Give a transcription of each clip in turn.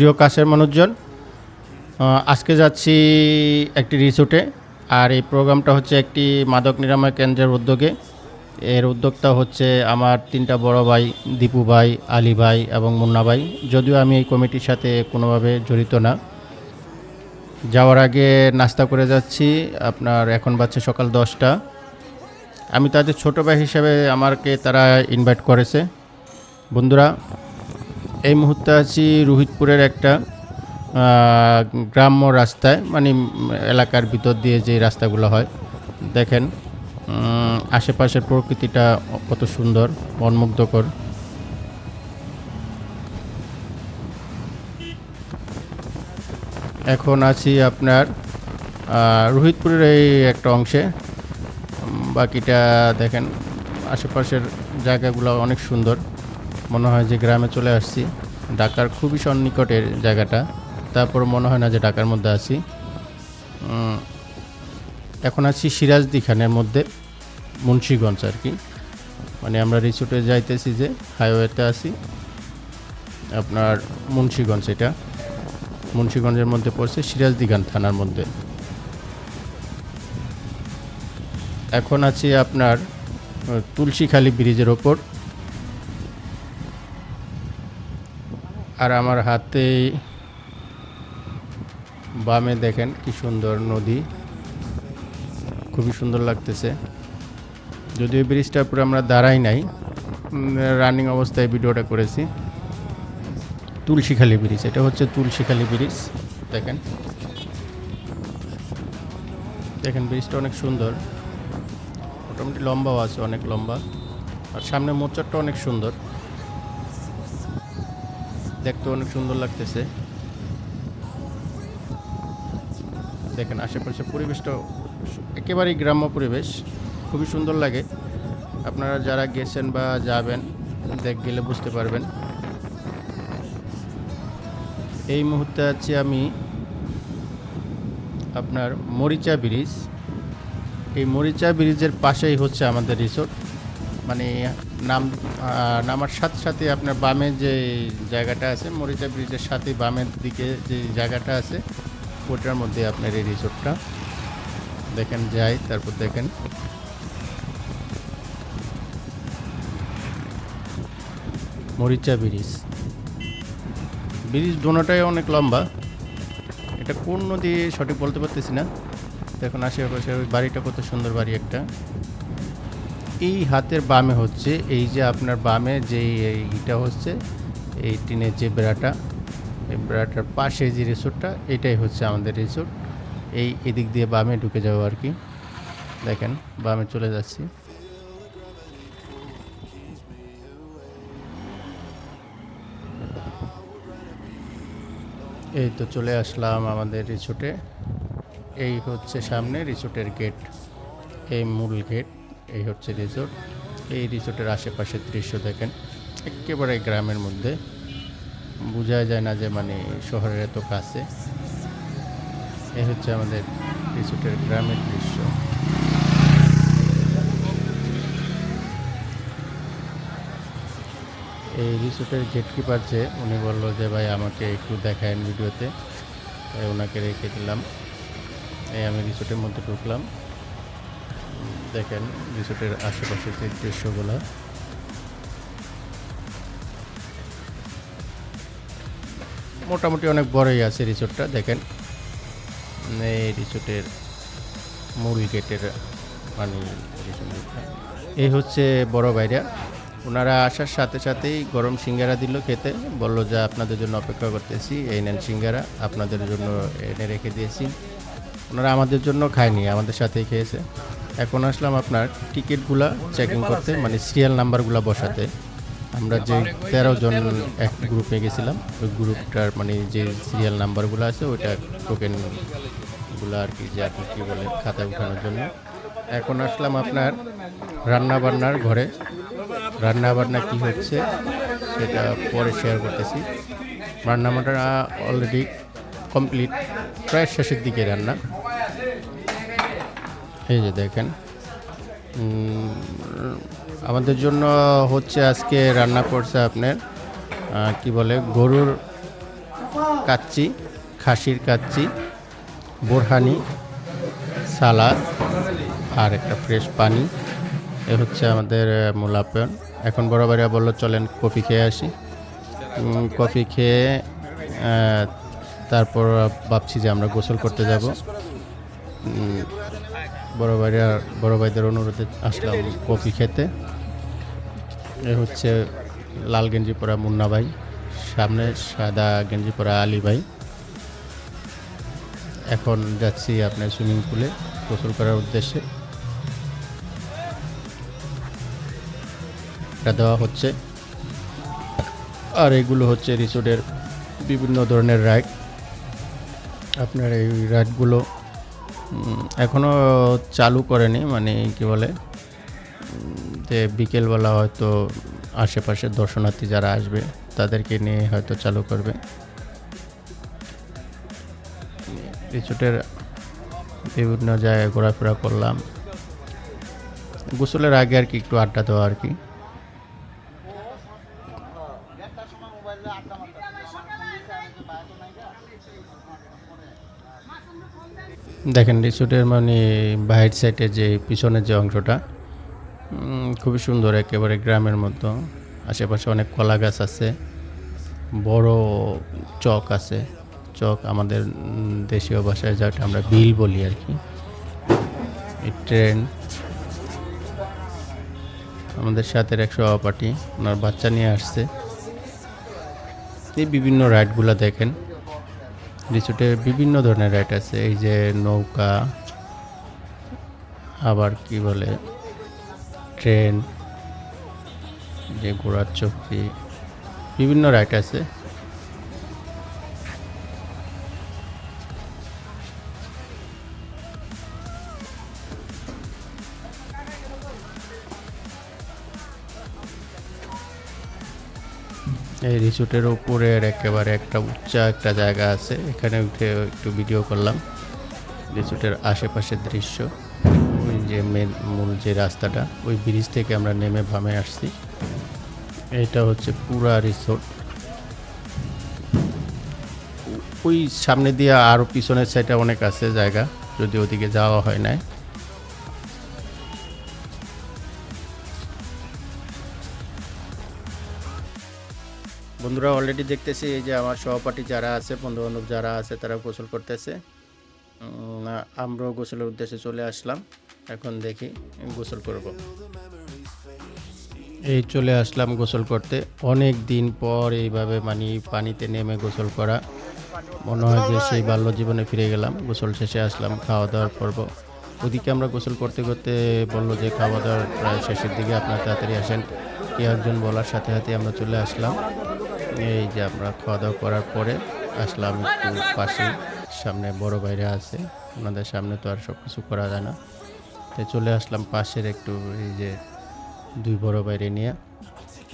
প্রিয় কাছের মানুষজন আজকে যাচ্ছি একটি রিসোর্টে আর এই প্রোগ্রামটা হচ্ছে একটি মাদক নিরাময় কেন্দ্রের উদ্যোগে। এর উদ্যোক্তা হচ্ছে আমার তিনটা বড় ভাই, দীপু ভাই, আলী ভাই এবং মুন্না ভাই। যদিও আমি এই কমিটির সাথে কোনোভাবে জড়িত না। যাওয়ার আগে নাস্তা করে যাচ্ছি, আপনার এখন বাজছে সকাল দশটা। আমি তাদের ছোট ভাই হিসেবে আমাকে তারা ইনভাইট করেছে। বন্ধুরা এই মুহূর্তে আছি রোহিতপুরের একটা গ্রাম্য রাস্তায় মানে এলাকার ভিতর দিয়ে যে রাস্তাগুলো হয়। দেখেন আশেপাশের প্রকৃতিটা কত সুন্দর, মনমুগ্ধকর। এখন আছি আপনার রোহিতপুরের এই একটা অংশে। বাকিটা দেখেন, আশেপাশের জায়গাগুলো অনেক সুন্দর। মনে হয় যে গ্রামে চলে আসছি। ঢাকার খুবই সন্নিকটের জায়গাটা। তারপর মনে হয় না যে ঢাকার মধ্যে আছি। এখন আছি সিরাজদি খানের মধ্যে, মুন্সীগঞ্জ আর কি। মানে আমরা রিসোর্টে যাইতেছি যে হাইওয়েতে আছি। আপনার মুন্সীগঞ্জ এটা। মুন্সীগঞ্জের মধ্যে পড়ছে সিরাজদিঘান থানার মধ্যে। এখন আছি আপনার তুলসীখালী ব্রিজের ওপর। আর আমার হাতে বামে দেখেন কি সুন্দর নদী। খুবই সুন্দর লাগতেছে। যদিও ব্রিজটার উপরে আমরা দাঁড়াই নাই রানিং অবস্থায় ভিডিওটা করেছি। তুলসীখালী ব্রিজ, এটা হচ্ছে তুলসীখালী ব্রিজ, দেখেন। দেখেন, ব্রিজটা অনেক সুন্দর। মোটামুটি লম্বাও আছে, অনেক লম্বা। আর সামনে মোচরটা অনেক সুন্দর। দেখতে অনেক সুন্দর লাগতেছে। দেখেন আশেপাশে পরিবেশটা একেবারেই গ্রাম্য পরিবেশ, খুবই সুন্দর লাগে। আপনারা যারা গেছেন বা যাবেন, দেখ গেলে বুঝতে পারবেন। এই মুহূর্তে আছি আমি আপনার মরিচা ব্রিজ। এই মরিচা ব্রিজের পাশেই হচ্ছে আমাদের রিসোর্ট। মানে নাম নামার সাথে সাথে আপনার বামে যে জায়গাটা আছে, মরিচা ব্রিজের সাথে বামের দিকে যে জায়গাটা আছে, ওটার মধ্যে আপনার এই রিসোর্টটা। দেখেন, যাই, তারপর দেখেন। মরিচা ব্রিজ। ব্রিজ দোনোটাই অনেক লম্বা। এটা কোন নদী সঠিক বলতে পারতেছি না। দেখুন, আশেপাশে ওই বাড়িটা কত সুন্দর বাড়ি একটা। এই হাতের বামে হচ্ছে, এই যে আপনার বামে যে এইটা হচ্ছে, এই টিনের যে বেড়াটা এই বেড়াটার পাশে যে রিসোর্টটা, এটাই হচ্ছে আমাদের রিসোর্ট। এই এদিক দিয়ে বামে ঢুকে যাব আর কি। দেখেন, বামে চলে যাচ্ছি। এই তো চলে আসলাম আমাদের রিসোর্টে। এই হচ্ছে সামনে রিসোর্টের গেট, এই মূল গেট। এই হচ্ছে রিসোর্ট এই রিসোর্টের আশেপাশের দৃশ্য দেখেন। একেবারে গ্রামের মধ্যে। বোঝা যায় না যে মানে শহরের এত কাছে। এই হচ্ছে আমাদের রিসোর্টের গ্রামের দৃশ্য। এই রিসোর্টের গেট কিপার যে, উনি বলল যে, ভাই, আমাকে একটু দেখায়েন ভিডিওতে তাই ওনাকে রেখে দিলাম। এই আমি রিসোর্টের মধ্যে ঢুকলাম। দেখেন, রিসোর্টের আশেপাশের যে দৃশ্যগুলো। মোটামুটি অনেক বড়ই আছে রিসোর্টটা, দেখেন। এই রিসোর্টের মূল গেটের মানে এই হচ্ছে বড় বাইরা ওনারা আসার সাথে সাথেই গরম সিঙ্গারা দিল খেতে, বলল যে, আপনাদের জন্য অপেক্ষা করতেছি, এই নেন সিঙ্গারা, আপনাদের জন্য এনে রেখে দিয়েছি। ওনারা আমাদের জন্য খায়নি, আমাদের সাথেই খেয়েছে। এখন আসলাম আপনার টিকিটগুলা চেকিং করতে মানে সিরিয়াল নাম্বারগুলো বসাতে। আমরা যে তেরো জন এক গ্রুপে গেছিলাম, ওই গ্রুপটার মানে যে সিরিয়াল নাম্বারগুলো আছে, ওইটা টোকেনগুলো আর কি, যে আপনি কী বলে, খাতায় উঠানোর জন্য। এখন আসলাম আপনার রান্না বান্নার ঘরে। রান্না বান্না কী হচ্ছে সেটা পরে শেয়ার করতেছি। রান্না বান্না অলরেডি কমপ্লিট প্রায় শেষের দিকে রান্না। এই যে দেখেন। আমাদের জন্য হচ্ছে আজকে রান্না করছে আপনার কি বলে গরুর কাচ্চি খাসির কাচ্চি বোরহানি সালাদ আর একটা ফ্রেশ পানি। এ হচ্ছে আমাদের আহ, মূল আপ্যায়ন। এখন বড়বাড়িয়া বলল চলেন কফি খেয়ে আসি। কফি খেয়ে তারপর ভাবছি যে আমরা গোসল করতে যাব। বড় ভাইরা, বড় ভাইদের অনুরোধে আসলাম কফি খেতে। এ হচ্ছে লাল গেঞ্জি পরা মুন্না ভাই, সামনে সাদা গেঞ্জি পরা আলী ভাই। এখন যাচ্ছি আপনার সুইমিং পুলে গোসল করার উদ্দেশ্যে। এটা দেওয়া হচ্ছে। আর এগুলো হচ্ছে রিসোর্টের বিভিন্ন ধরনের রাইড। আপনার এই রাইডগুলো উম, এখনও চালু করেনি মানে কি বলে যে বিকেলবেলা হয়তো আশেপাশে দর্শনার্থী যারা আসবে তাদেরকে নিয়ে হয়তো চালু করবে। রিসোর্টের বিভিন্ন জায়গায় ঘোরাফেরা করলাম। গোসলের আগে আর কি একটু আড্ডা দেওয়া আর কি। দেখেন, রিসোর্টের মানে বাইরের সাইডে যে পিছনের যে অংশটা খুবই সুন্দর, একেবারে গ্রামের মতো। আশেপাশে অনেক কলা গাছ আছে, বড় চক আছে। চক আমাদের দেশীয় ভাষায় যেটা আমরা বিল বলি আর কি। ট্রেন, আমাদের সাথে এক সহপাঠী, ওনার বাচ্চা নিয়ে আসছে। এই বিভিন্ন রাইডগুলো দেখেন। রিসোর্টে বিভিন্ন ধরনের রাইড আছে। এই যে নৌকা, আবার কি বলে, ট্রেন যে ঘোড়ার চক্রি, বিভিন্ন রাইড আছে। এই রিসোর্টের উপরের একেবারে একটা উচ্চা একটা জায়গা আছে। এখানে উঠে একটু ভিডিও করলাম। রিসোর্টের আশেপাশের দৃশ্য। ওই যে মেন মূল যে রাস্তাটা, ওই ব্রিজ থেকে আমরা নেমে ভামে আসছি। এটা হচ্ছে পুরা রিসোর্ট। ওই সামনে দিয়ে আরও পিছনের সাইডে অনেক আছে জায়গা যদি ওদিকে যাওয়া হয় না বন্ধুরা অলরেডি দেখতেছি এই যে আমার সহপাঠী যারা আছে বন্ধু বান্ধব যারা আছে তারা গোসল করতেছে। আমরাও গোসলের উদ্দেশ্যে চলে আসলাম। এখন দেখি গোসল করব। এই চলে আসলাম গোসল করতে। অনেক দিন পর এইভাবে মানে পানিতে নেমে গোসল করা। মনে হয় যে সেই বাল্য জীবনে ফিরে গেলাম। গোসল শেষে আসলাম খাওয়া দাওয়ার পর্ব। ওদিকে আমরা গোসল করতে করতে বলল যে খাওয়া দাওয়ার প্রায় শেষের দিকে আপনার তাড়াতাড়ি আসেন। একজন বলার সাথে সাথে আমরা চলে আসলাম। এই যে আমরা খাওয়া দাওয়া করার পরে আসলাম একটু পাশে, সামনে বড় বাইরে আছে, ওনাদের সামনে তো আর সব কিছু করা যায় না। তাই চলে আসলাম পাশের একটু এই যে দুই বড় বাইরে নিয়ে।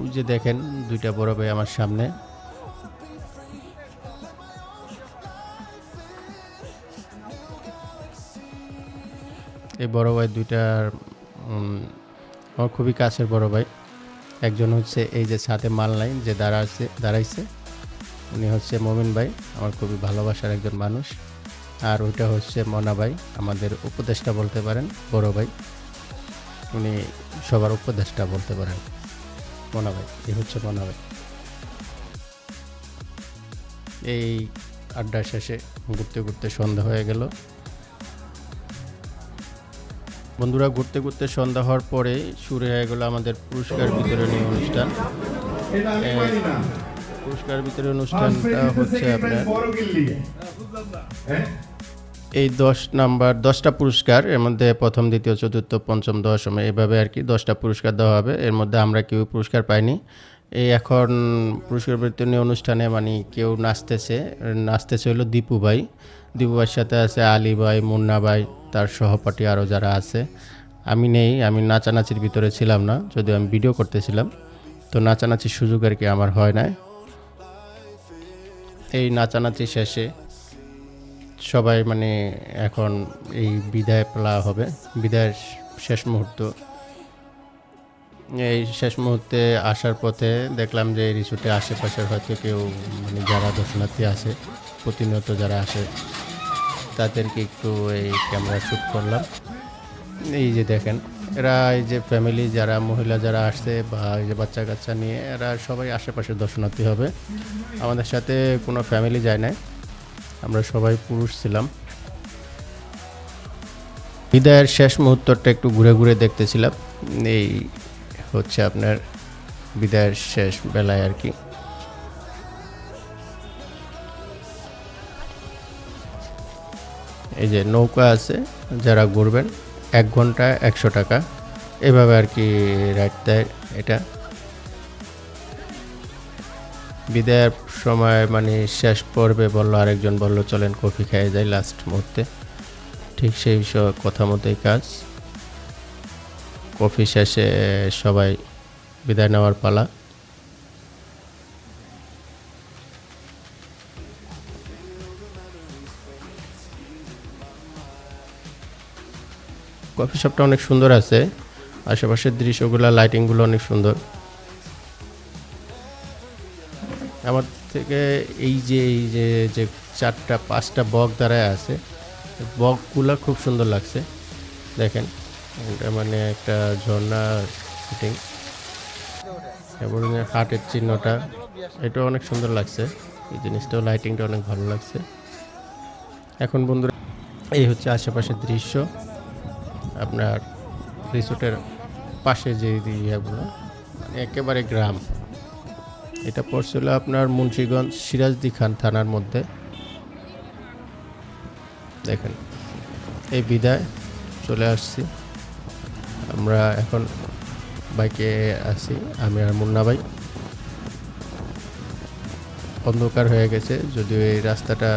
ওই যে দেখেন, দুইটা বড় ভাই আমার সামনে। এই বড় ভাই দুইটার আমার খুবই কাছের বড় ভাই। একজন হচ্ছে এই যে সাথে মাল নাই, যে দাঁড়াচ্ছে দাঁড়াইছে, উনি হচ্ছে মমিন ভাই, আমার খুবই ভালোবাসার একজন মানুষ। আর ওইটা হচ্ছে মনা ভাই, আমাদের উপদেষ্টা বলতে পারেন, বড় ভাই। উনি সবার উপদেষ্টা বলতে পারেন। মনা ভাই এই হচ্ছে মনা ভাই। এই আড্ডা শেষে ঘুরতে ঘুরতে সন্ধ্যা হয়ে গেল। বন্ধুরা, ঘুরতে ঘুরতে সন্ধ্যা হওয়ার পরে শুরু হয়ে গেল আমাদের পুরস্কার বিতরণী অনুষ্ঠান। পুরস্কার বিতরণী অনুষ্ঠানটা হচ্ছে আপনার এই দশ নাম্বার, দশটা পুরস্কার, এর মধ্যে প্রথম, দ্বিতীয়, চতুর্থ, পঞ্চম, দশম, এভাবে আর কি দশটা পুরস্কার দেওয়া হবে। এর মধ্যে আমরা কেউ পুরস্কার পাইনি। এই এখন পুরস্কার বিতরণী অনুষ্ঠানে মানে কেউ নাচতেছে নাচতেছে হলো দীপু ভাই। দীপু ভাইয়ের সাথে আছে আলী ভাই, মুন্না ভাই, তার সহপাঠী আরও যারা আছে। আমি নেই, আমি নাচানাচির ভিতরে ছিলাম না, যদিও আমি ভিডিও করতেছিলাম। তো নাচানাচির সুযোগ আর কি আমার হয় নাই। এই নাচানাচি শেষে সবাই মানে এখন এই বিদায় পালা হবে। বিদায়ের শেষ মুহূর্ত। এই শেষ মুহূর্তে আসার পথে দেখলাম যে এই রিসোর্টে আশেপাশের হয়তো কেউ মানে যারা দর্শনার্থী আসে প্রতিনিয়ত যারা আসে, তাদেরকে একটু এই ক্যামেরা শ্যুট করলাম। এই যে দেখেন, এরা এই যে ফ্যামিলি যারা মহিলা যারা আসছে বা এই যে বাচ্চা কাচ্চা নিয়ে, এরা সবাই আশেপাশে দর্শনার্থী হবে। আমাদের সাথে কোনো ফ্যামিলি যায় না আমরা সবাই পুরুষ ছিলাম। বিদায়ের শেষ মুহূর্তটা একটু ঘুরে ঘুরে দেখতেছিলাম। এই হচ্ছে আপনার বিদায়ের শেষ বেলায় আর কি। এই যে নৌকা আছে, যারা ঘুরবেন, এক ঘণ্টা একশো টাকা। এভাবে আর কি দেয় এটা। বিদায়ের সময় মানে শেষ পর্বে বলল, আরেকজন বলল, চলেন কফি খেয়ে যাই লাস্ট মুহূর্তে। ঠিক সেই কথা মতোই কাজ। কফি শেষে সবাই বিদায় নেওয়ার পালা। কফি শপটা অনেক সুন্দর আছে, আশেপাশের দৃশ্যগুলো লাইটিংগুলো অনেক সুন্দর। আমার থেকে এই যে এই যে যে চারটা, পাঁচটা বক দাঁড়ায় আছে, বকগুলো খুব সুন্দর লাগছে, দেখেন। এটা মানে একটা ঝর্ণা শুটিং এবং যে হার্টের চিহ্নটা, এটাও অনেক সুন্দর লাগছে। এই জিনিসটাও লাইটিংটা অনেক ভালো লাগছে। এখন বন্ধুরা, এই হচ্ছে আশেপাশের দৃশ্য। আপনার রিসোর্টের পাশে যে ইয়েগুলো মানে একেবারে গ্রাম। এটা পড়ছিল আপনার মুন্সিগঞ্জ সিরাজদি খান থানার মধ্যে। দেখেন, এই বিদায়, চলে আসছি। আমরা এখন বাইকে আছি, আমি আর মুন্না ভাই। অন্ধকার হয়ে গেছে, যদিও এই রাস্তাটা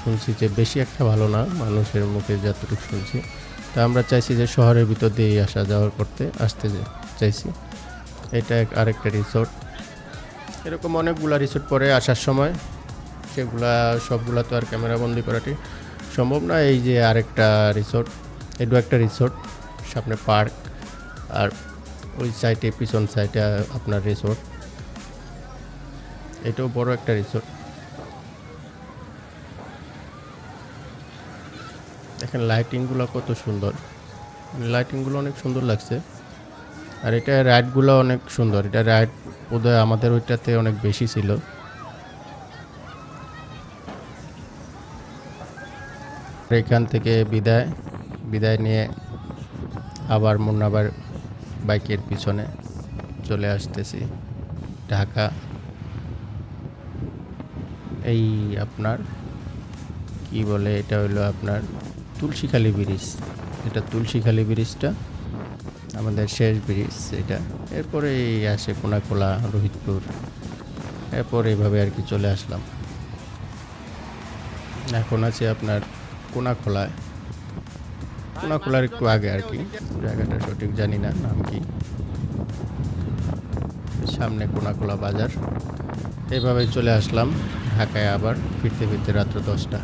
শুনছি যে বেশি একটা ভালো না, মানুষের মুখে যতটুকু শুনছি। তা আমরা চাইছি যে শহরের ভিতর দিয়েই আসা যাওয়া করতে, আসতে চাইছি। এটা আরেকটা রিসোর্ট এরকম অনেকগুলা রিসোর্ট পরে আসার সময়, সেগুলা, সবগুলা তো আর ক্যামেরা বন্দি করাটি সম্ভব না। এই যে আরেকটা রিসোর্ট এটু একটা রিসোর্ট সামনে পার্ক। আর ওই সাইডে পিছন সাইডে আপনার রিসোর্ট এটাও বড় একটা রিসোর্ট দেখেন লাইটিংগুলো কত সুন্দর। লাইটিংগুলো অনেক সুন্দর লাগছে। আর এটা রাইডগুলো অনেক সুন্দর। এটা রাইড বোধহয় আমাদের ওইটাতে অনেক বেশি ছিল। এখান থেকে বিদায়। বিদায় নিয়ে আবার মুন্নাবার বাইকের পিছনে চলে আসতেছি। ঢাকা। এই আপনার, কি বলে এটা হলো আপনার তুলসীখালী ব্রিজ। এটা তুলসীখালী ব্রিজটা, আমাদের শেষ ব্রিজ এটা। এরপরে আসে কোনাকোলা, রোহিতপুর। এরপর এইভাবে আর কি চলে আসলাম। এখন আছে আপনার কোনাখোলায় কোনাখোলার একটু আগে আর কি। জায়গাটা সঠিক জানি না, নাম কি? সামনে কোনাকোলা বাজার। এভাবেই চলে আসলাম, ঢাকায় আবার, ফিরতে ফিরতে রাত্র দশটা।